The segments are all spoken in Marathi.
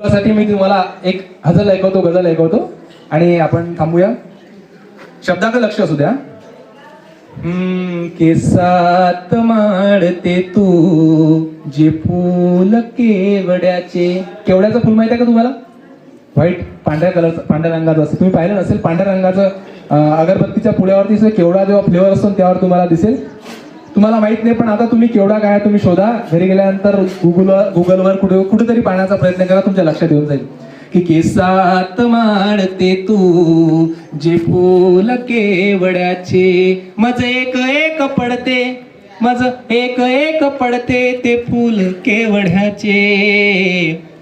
साठी मी तुम्हाला एक हजल ऐकवतो गझल ऐकवतो. आणि आपण थांबूया. शब्दाकडे लक्ष असू द्या. हम्म, केसात माडते तू जे फूल केवड्याचे. केवड्याचं फुल माहिती आहे का तुम्हाला? व्हाईट पांढऱ्या कलरचं पांढऱ्या रंगाचं असतं. तुम्ही पाहिलं नसेल पांढऱ्या रंगाचं अगरबत्तीच्या पुढ्यावरती केवडा जेव्हा फ्लेवर असतो त्यावर तुम्हाला दिसेल. तुम्हाला माहीत नाही पण आता तुम्ही केवढा काय तुम्ही शोधा. घरी गेल्यानंतर गुगलवर गुगलवर कुठे कुठेतरी पाहण्याचा प्रयत्न करा तुमच्या लक्षात येऊन जाईल. की केसात माडते तू जे फूल केवड्याचे. मज एक एक पडते मज एक एक पडते ते फूल केवड्याचे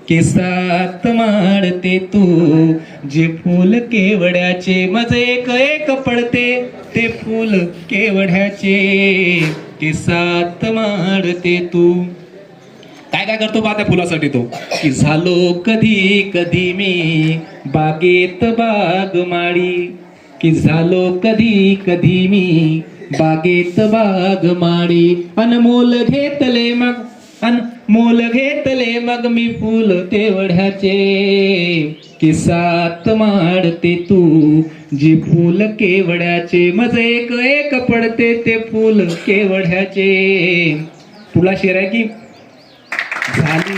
केसात माडते तू. जे फूल केवड्याचे मजे एक एक पडते ते फूल केवड्याचे केसात माडते तू. काय काय करतो बा त्या फुलासाठी तो? की झालो कधी कधी मी बागेत बाग माळी की झालो कधी कधी मी बागेत बाग माळी अनमोल घेतले मग अनमोल घेतले मग मी फुल तेवढ्याचे. किसात माडते तू जी फुल केवड्याचे मज एक एक पडते ते फुल केवड्याचे पुढला शेर आहे की? झाली.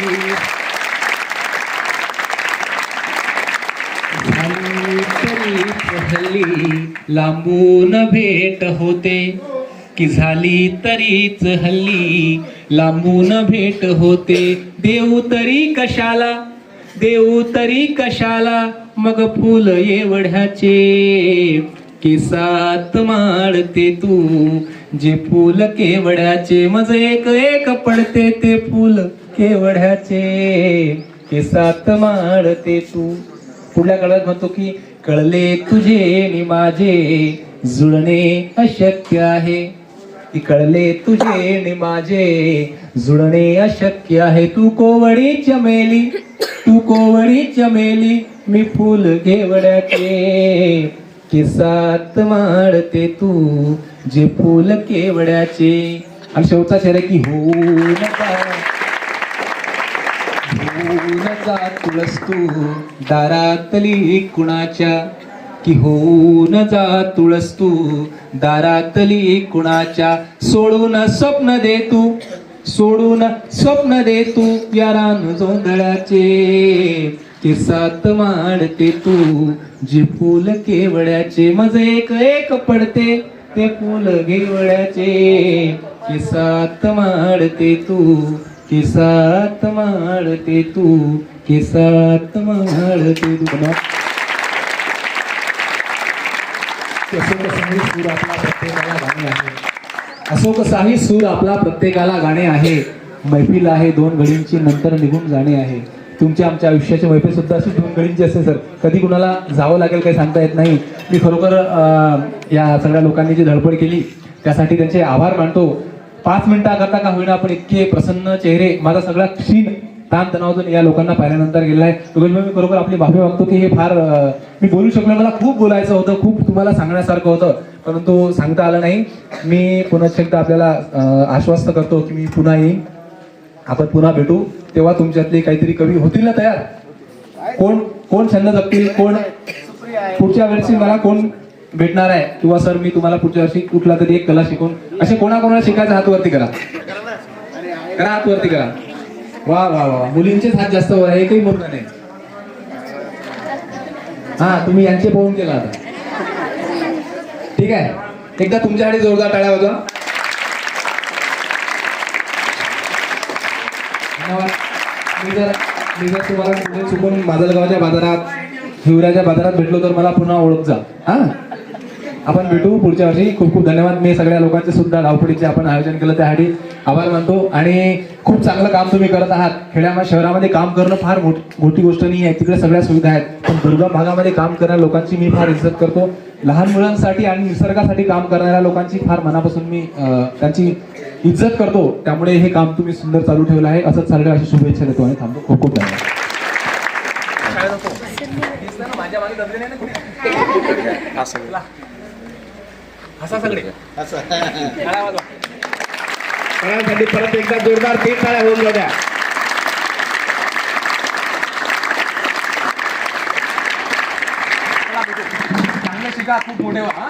झाली हल्ली लांबून भेट होते. की झाली तरीच हल्ली. लांबून भेट होते देऊ तरी कशाला? देऊ तरी कशाला? मग फुल एवढ्याचे. केसात माळते तू जे फुल केवड्याचे मज एक एक पडते ते फुल केवड्याचे केसात माळते तू पुढल्या काळात म्हणतो की कळले तुझे नि माझे. जुळणे अशक्य आहे. इकळले कळले तुझे नि माझे. जुळणे अशक्य आहे तू कोवडी चमेली तू कोवडी चमेली मी फुल केवड्याचे केसात माळते तू जे फुल केवड्याचे. आणि शेवटचा शेर की हो नका होऊन जा तुळस तू. दारातली कुणाच्या की होऊन जा तुळस तू दारातली कुणाच्या सोडून स्वप्न दे तू. सोडून स्वप्न दे तू या रान जोंधळ्याचे केसात मांडते तू. जे फुल केवड्याचे मजे एक एक पडते. ते फुल घेवड्याचे केसात मांडते तू. केसात मांडते तू. केसात मांडते तू. असो अशोक साही सूर आपला प्रत्येकाला गाणे आहे. अशोक साही सूर आपला प्रत्येकाला गाणे आहे मैफिल आहे दोन घडींची नंतर निघून जाणे आहे. तुमच्या आमच्या आयुष्याची मैफिल सुद्धा अशी दोन घडींची असते सर. कधी कुणाला जावं लागेल काही सांगता येत नाही. मी खरोखर या सगळ्या लोकांनी जी धडपड केली त्यासाठी त्यांचे आभार मानतो. पाच मिनिटाकरता का होईना आपण इतके प्रसन्न चेहरे माझा सगळा क्षीण ताणतणावातून या लोकांना पाहिल्यानंतर गेलेला आहे योगेश मी खरोखर आपली माफी मागतो की हे फार मी बोलू शकलो मला खूप बोलायचं होतं खूप तुम्हाला सांगण्यासारखं होतं परंतु सांगता आलं नाही. मी पुन्हा एकदा आपल्याला आश्वस्त करतो की मी पुन्हा येईन. आपण पुन्हा भेटू. तेव्हा तुमच्यातले काहीतरी कवी होतील ना तयार? कोण कोण छंद जपतील? कोण पुढच्या वर्षी मला कोण भेटणार आहे? किंवा सर मी तुम्हाला पुढच्या वर्षी कुठला तरी एक कला शिकून असे कोणाकोणाला शिकायचं हातवरती करा. करा हातवरती करा. वा वा वा. मुलींचे मुलींचेच हात जास्त वर आहे. एकही मुलगा नाही. हा तुम्ही यांचे पाहून केला आता. ठीक आहे. एकदा तुमच्यासाठी जोरदार टाळ्या वाजवा. मी जर मी जर तुम्हाला पुढे चुकून माजलगावच्या बाजारात हिवऱ्याच्या बाजारात भेटलो तर मला पुन्हा ओळख जा. हा? आपण भेटू. पुढच्या वर्षी खूप खूप धन्यवाद. मी सगळ्या लोकांचे सुद्धा धावपडीचे आपण आयोजन केलं त्यासाठी आभार मानतो. आणि खूप चांगलं काम तुम्ही करत आहात. खेड्यामध्ये शहरामध्ये काम करणं फार मोठ- गोष्ट नाही आहे. तिकडे सगळ्या सुविधा आहेत. पण दुर्गम भागामध्ये काम करणाऱ्या लोकांची मी फार इज्जत करतो. लहान मुलांसाठी आणि निसर्गासाठी काम करणाऱ्या लोकांची फार मनापासून मी त्यांची इज्जत करतो. त्यामुळे हे काम तुम्ही सुंदर चालू ठेवलं आहे. असंच चालू अशी शुभेच्छा देतो आणि थांबतो. खूप खूप धन्यवाद. हसा सगळे. सगळ्यांसाठी परत एकदा जोरदार तीन टाळ्या होऊन जाऊ द्या. चांगलं शिका खूप मोठे हा.